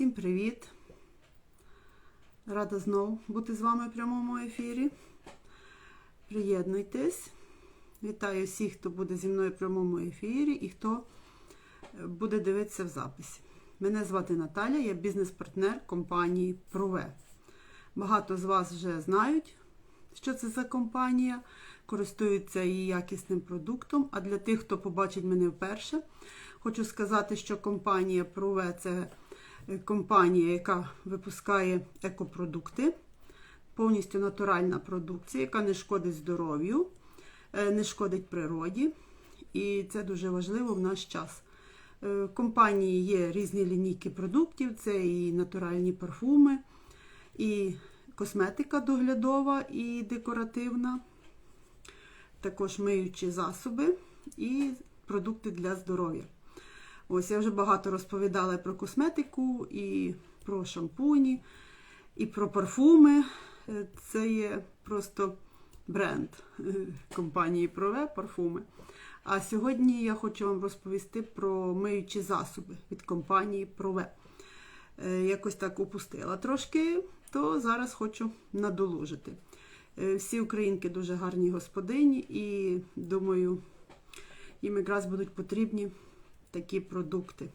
Всім привіт! Рада знову бути з вами в прямому ефірі. Приєднуйтесь. Вітаю всіх, хто буде зі мною в прямому ефірі і хто е, буде дивитися в записі. Мене звати Наталя, я бізнес-партнер компанії Прове. Багато з вас вже знають, що це за компанія, користуються її якісним продуктом. А для тих, хто побачить мене вперше, хочу сказати, що компанія Прове це компанія, яка випускає екопродукти, повністю натуральна продукція, яка не шкодить здоров'ю, е, не шкодить природі. І це дуже важливо в наш час. Е, В компанії є різні лінійки продуктів, це і натуральні парфуми, і косметика доглядова і декоративна, також миючі засоби і продукти для здоров'я. Ось я вже багато розповідала про косметику, і про шампуні, і про парфуми. Е, Це є просто бренд е, компанії Прове парфуми. А сьогодні я хочу вам розповісти про миючі засоби від компанії Прове. Якось так упустила трошки, то зараз хочу надолужити. Е, Всі українки дуже гарні господині, і думаю, їм якраз будуть потрібні такі продукти.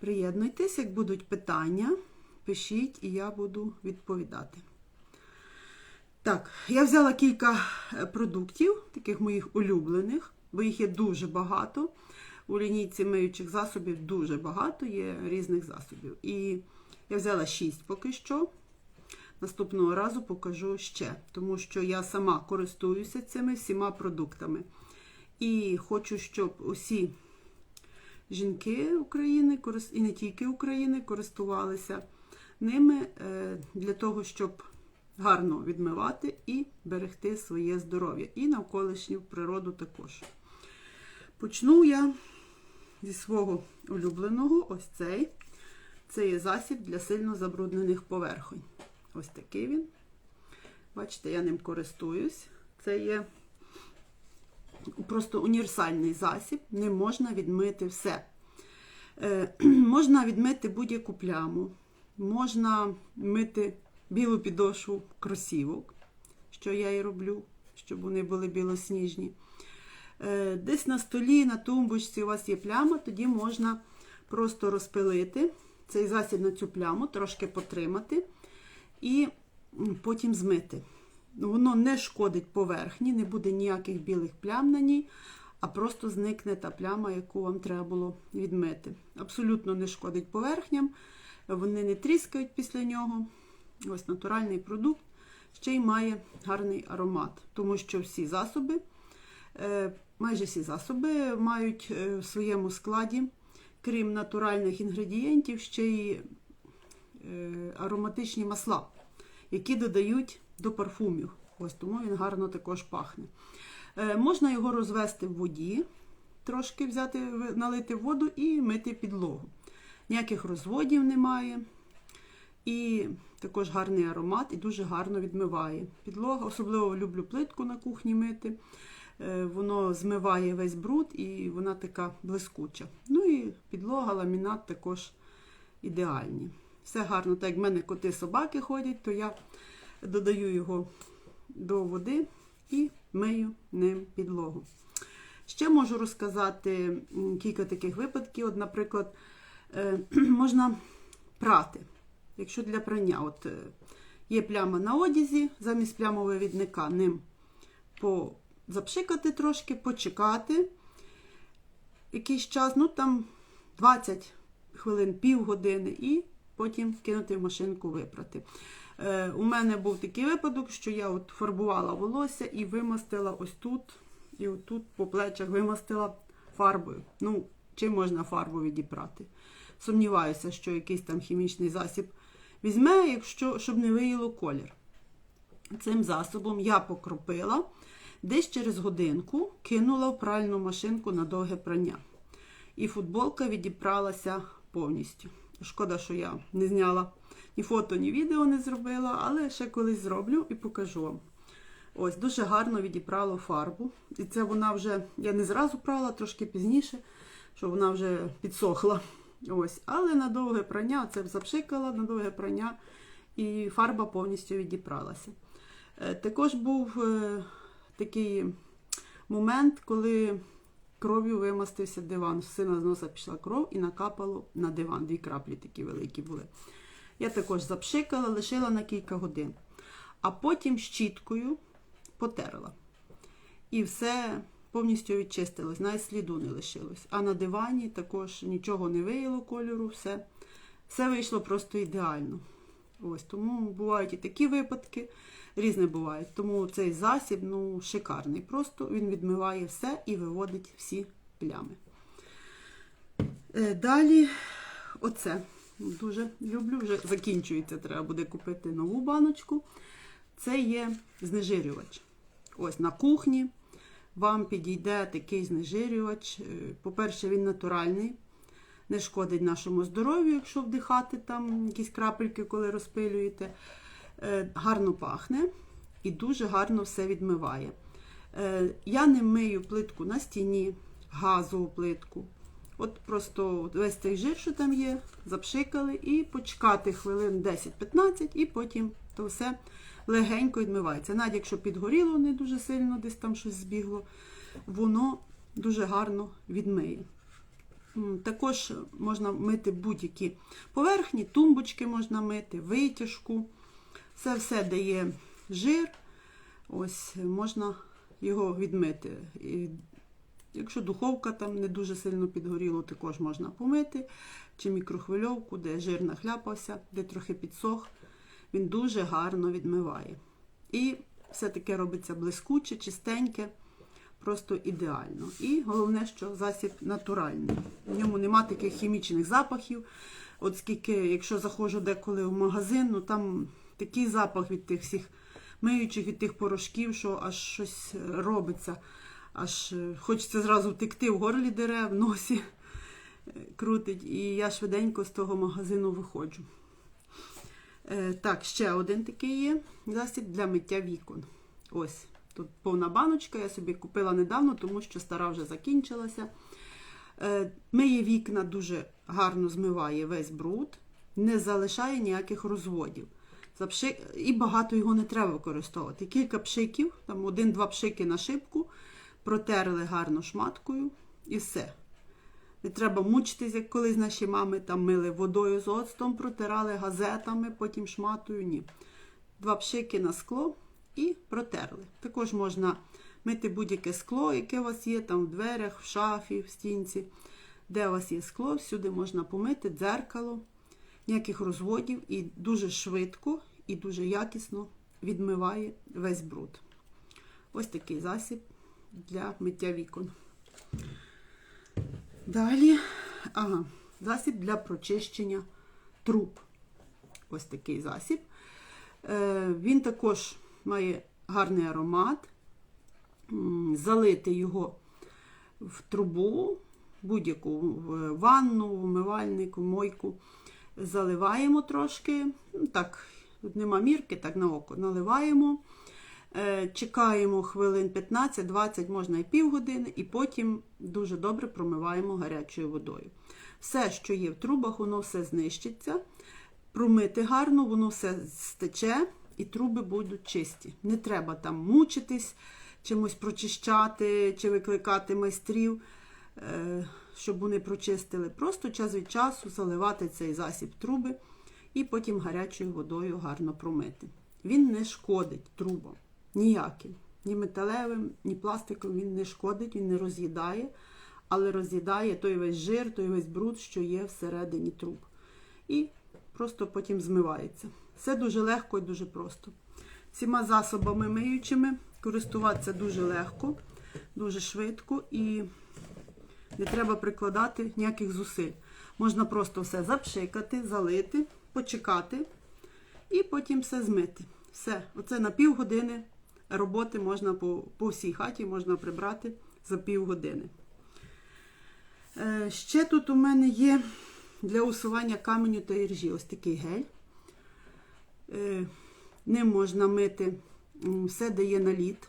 Приєднуйтесь, як будуть питання, пишіть, і я буду відповідати. Так, я взяла кілька е, продуктів, таких моїх улюблених, бо їх є дуже багато. У лінійці миючих засобів дуже багато є різних засобів. І я взяла 6 поки що. Наступного разу покажу ще, тому що я сама користуюся цими всіма продуктами. І хочу, щоб усі жінки України і не тільки України користувалися ними е, для того, щоб гарно відмивати і берегти своє здоров'я, і навколишню природу також. Почну я зі свого улюбленого, ось цей. Це є засіб для сильно забруднених поверхонь. Ось такий він. Бачите, я ним користуюсь. Це є просто універсальний засіб, не можна відмити все. Е, можна відмити будь-яку пляму, можна мити білу підошву кросівок, що я і роблю, щоб вони були білосніжні. Е, десь на столі, на тумбочці у вас є пляма, тоді можна просто розпилити цей засіб на цю пляму, трошки потримати і потім змити. Воно не шкодить поверхні, не буде ніяких білих плям на ній, а просто зникне та пляма, яку вам треба було відмити. Абсолютно не шкодить поверхням, вони не тріскають після нього. Ось натуральний продукт ще й має гарний аромат, тому що всі засоби, е, майже всі засоби мають е, в своєму складі, крім натуральних інгредієнтів, ще й е, ароматичні масла, які додають до парфумів. Ось тому він гарно також пахне. Е, Можна його розвести в воді, трошки взяти, налити воду і мити підлогу. Ніяких розводів немає. І також гарний аромат і дуже гарно відмиває. Підлога, особливо люблю плитку на кухні мити. Е, Воно змиває весь бруд і вона така блискуча. Ну і підлога, ламінат також ідеальні. Все гарно, так як в мене коти собаки ходять, то я додаю його до води і мию ним підлогу. Ще можу розказати кілька таких випадків. От, наприклад, е, можна прати. Якщо для прання, от е, є пляма на одязі, замість плямового відника ним позапшикати трошки, почекати якийсь час, ну там 20 хвилин, півгодини, і потім кинути в машинку випрати. Е, у мене був такий випадок, що я от фарбувала волосся і вимастила ось тут, і отут по плечах вимастила фарбою. Ну, чим можна фарбу відібрати? Сумніваюся, що якийсь там хімічний засіб візьме, якщо, щоб не виїло колір. Цим засобом я покропила, десь через годинку кинула в пральну машинку на довге прання. І футболка відібралася повністю. Шкода, що я не зняла ні фото, ні відео не зробила, але ще колись зроблю і покажу вам. Ось, дуже гарно відібрало фарбу. І це вона вже, я не зразу прала, трошки пізніше, що вона вже підсохла. Ось. Але на довге прання це запшикала на довге прання, і фарба повністю відіпралася. Е, Також був е, такий момент, коли кров'ю вимастився диван. Сина з носа пішла кров і накапало на диван. Дві краплі такі великі були. Я також запшикала, лишила на кілька годин. А потім щіткою потерла. І все повністю відчистилось, навіть сліду не лишилось. А на дивані також нічого не вияло кольору, все, все вийшло просто ідеально. Ось тому бувають і такі випадки, різні бувають. Тому цей засіб ну, шикарний. Просто він відмиває все і виводить всі плями. Е, Далі, оце дуже люблю, вже закінчується, треба буде купити нову баночку. Це є знежирювач. Ось на кухні вам підійде такий знежирювач. Е, По-перше, він натуральний, не шкодить нашому здоров'ю, якщо вдихати там якісь крапельки, коли розпилюєте. Е, Гарно пахне і дуже гарно все відмиває. Е, Я не мию плитку на стіні, газову плитку. От просто весь цей жир, що там є, запшикали і почекати хвилин 10-15, і потім то все легенько відмивається. Навіть якщо підгоріло не дуже сильно, десь там щось збігло, воно дуже гарно відмиє. Також можна мити будь-які поверхні, тумбочки можна мити, витяжку. Це все дає жир. Ось можна його відмити. Якщо духовка там не дуже сильно підгоріло, також можна помити. Чи мікрохвильовку, де жир нахляпався, де трохи підсох, він дуже гарно відмиває. І все таке робиться блискуче, чистеньке, просто ідеально. І головне, що засіб натуральний. В ньому нема таких хімічних запахів. От скільки, якщо заходжу деколи в магазин, ну там такий запах від тих всіх миючих, від тих порошків, що аж щось робиться. Аж е, хочеться зразу втекти в горлі дерев, в носі е, крутить. І я швиденько з того магазину виходжу. Е, Так, ще один такий є засіб для миття вікон. Ось, тут повна баночка, я собі купила недавно, тому що стара вже закінчилася. Миє вікна дуже гарно змиває весь бруд, не залишає ніяких розводів. І багато його не треба використовувати. Кілька пшиків, там один-два пшики на шибку, протерли гарно шматкою і все. Не треба мучитись, як колись наші мами там мили водою з оцтом, протирали газетами, потім шматою. Ні. Два пшики на скло і протерли. Також можна мити будь-яке скло, яке у вас є, там в дверях, в шафі, в стінці. Де у вас є скло, всюди можна помити, дзеркало, ніяких розводів і дуже швидко і дуже якісно відмиває весь бруд. Ось такий засіб для миття вікон. Далі ага, засіб для прочищення труб. Ось такий засіб. Е, Він також має гарний аромат. Залити його в трубу, будь-яку в ванну, в умивальник, в мойку. Заливаємо трошки. Ну, так, тут нема мірки, так на око наливаємо. Е, Чекаємо хвилин 15-20, можна і півгодини, і потім дуже добре промиваємо гарячою водою. Все, що є в трубах, воно все знищиться. Промити гарно, воно все стече, і труби будуть чисті. Не треба там мучитись, чимось прочищати чи викликати майстрів, е, щоб вони прочистили. Просто час від часу заливати цей засіб труби і потім гарячою водою гарно промити. Він не шкодить трубам. Ніяким. Ні металевим, ні пластиковим він не шкодить, він не роз'їдає, але роз'їдає той весь жир, той весь бруд, що є всередині труб. І просто потім змивається. Все дуже легко і дуже просто. Всіма засобами миючими користуватися дуже легко, дуже швидко і не треба прикладати ніяких зусиль. Можна просто все запшикати, залити, почекати і потім все змити. Все, оце на півгодини роботи можна по, по всій хаті можна прибрати за півгодини. Е, ще тут у мене є для усування каменю та іржі ось такий гель. Е, ним можна мити все, де є наліт.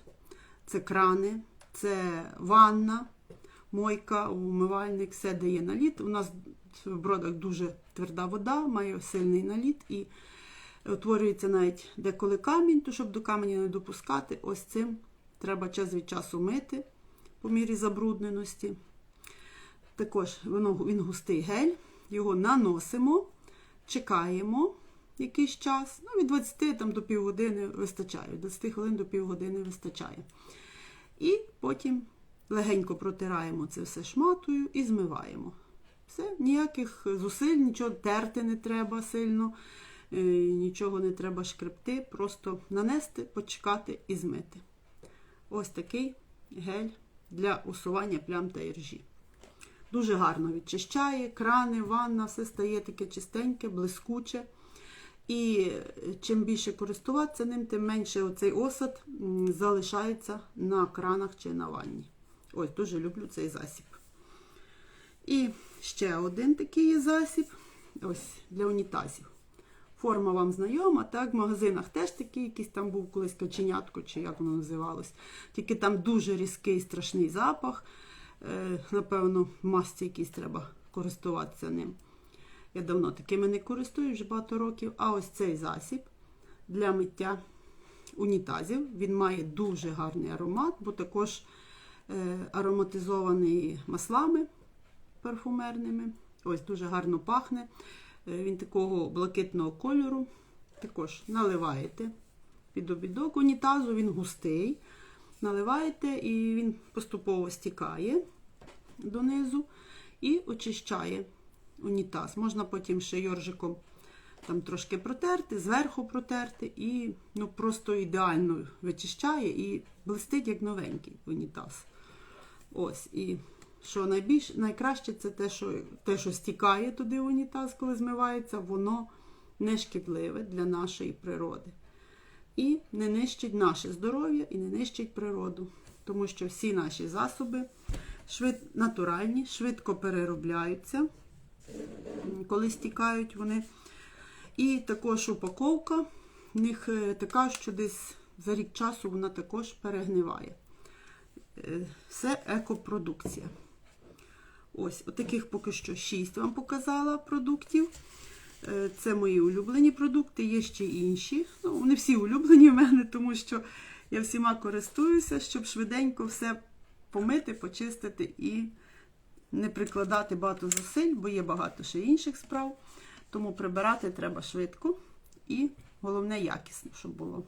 Це крани, це ванна, мойка, умивальник, все де є наліт. У нас в бродах дуже тверда вода, має сильний наліт і утворюється навіть деколи камінь, то щоб до каменя не допускати, ось цим треба час від часу мити по мірі забрудненості. Також він густий гель, його наносимо, чекаємо якийсь час, ну від 20 там, до півгодини вистачає, від 20 хвилин до півгодини вистачає. І потім легенько протираємо це все шматою і змиваємо. Все, ніяких зусиль, нічого терти не треба сильно, нічого не треба шкребти, просто нанести, почекати і змити. Ось такий гель для усування плям та іржі. Дуже гарно відчищає, крани, ванна, все стає таке чистеньке, блискуче. І чим більше користуватися ним, тим менше оцей осад залишається на кранах чи на ванні. Ось, дуже люблю цей засіб. І ще один такий засіб ось для унітазів. Форма вам знайома, так, в магазинах теж такий, якийсь там був колись каченятко, чи як воно називалось. Тільки там дуже різкий страшний запах. Е, напевно, в масці якійсь треба користуватися ним. Я давно такими не користуюсь, вже багато років. А ось цей засіб для миття унітазів. Він має дуже гарний аромат, бо також е, ароматизований маслами парфумерними. Ось дуже гарно пахне. Е, Він такого блакитного кольору. Також наливаєте під обідок унітазу, він густий. Наливаєте і він поступово стікає донизу і очищає унітаз. Можна потім ще йоржиком там трошки протерти, зверху протерти, і ну, просто ідеально вичищає і блистить як новенький унітаз. Ось, і що найбільш, найкраще, це те, що те, що стікає туди в унітаз, коли змивається, воно не шкідливе для нашої природи. І не нищить наше здоров'я і не нищить природу. Тому що всі наші засоби швид... натуральні, швидко переробляються, коли стікають вони. І також упаковка в них е, така, що десь за рік часу вона також перегниває. Е, Все екопродукція. Ось, отаких поки що 6 вам показала продуктів. Е, Це мої улюблені продукти, є ще інші. Ну, вони всі улюблені в мене, тому що я всіма користуюся, щоб швиденько все помити, почистити і не прикладати багато зусиль, бо є багато ще інших справ. Тому прибирати треба швидко і головне якісно, щоб було.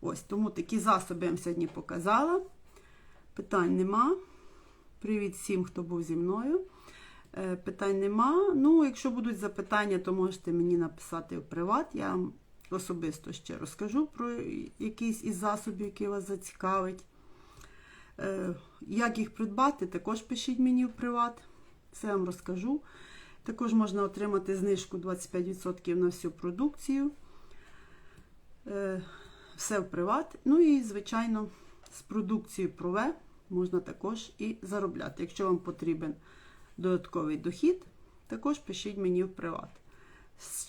Ось, тому такі засоби я вам сьогодні показала. Питань нема. Привіт всім, хто був зі мною. Е, Питань нема. Ну, якщо будуть запитання, то можете мені написати в приват. Я вам особисто ще розкажу про якийсь із засобів, який вас зацікавить. Е, Як їх придбати, також пишіть мені в приват. Все вам розкажу. Також можна отримати знижку 25% на всю продукцію. Е, Все в приват. Ну і, звичайно, з продукцією Прове можна також і заробляти. Якщо вам потрібен додатковий дохід, також пишіть мені в приват.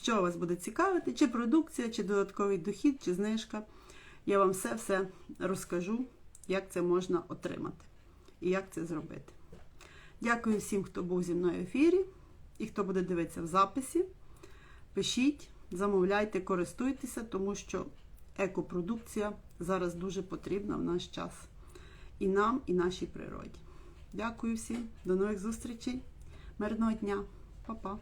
Що вас буде цікавити, чи продукція, чи додатковий дохід, чи знижка. Я вам все-все розкажу, як це можна отримати і як це зробити. Дякую всім, хто був зі мною в ефірі і хто буде дивитися в записі. Пишіть, замовляйте, користуйтеся, тому що екопродукція зараз дуже потрібна в наш час. І нам, і нашій природі. Дякую всім, до нових зустрічей. Мирного дня, Па-па.